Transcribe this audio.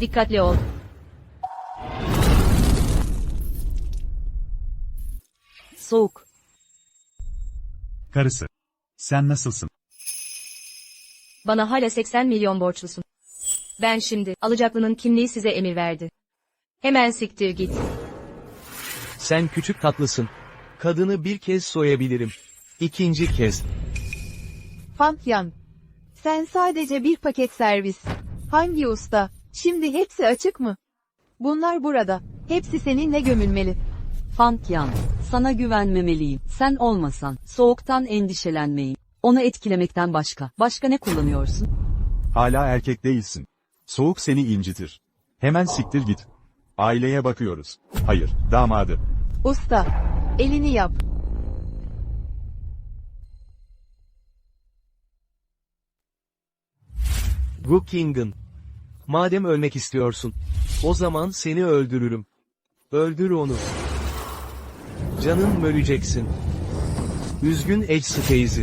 Dikkatli ol. Soğuk. Karısı. Sen nasılsın? Bana hala 80 milyon borçlusun. Ben şimdi, alacaklının kimliği size emir verdi. Hemen siktir git. Sen küçük tatlısın. Kadını bir kez soyabilirim. İkinci kez. Pankyan. Sen sadece bir paket servis. Hangi usta? Şimdi hepsi açık mı? Bunlar burada. Hepsi seninle gömülmeli. Fankyan. Sana güvenmemeliyim. Sen olmasan, soğuktan endişelenmeyin. Onu etkilemekten başka. Başka ne kullanıyorsun? Hala erkek değilsin. Soğuk seni incitir. Hemen siktir git. Aileye bakıyoruz. Hayır, damadı. Usta. Elini yap. Brookingen. Madem ölmek istiyorsun, o zaman seni öldürürüm. Öldür onu. Canın öleceksin. Üzgün Edge Stacy.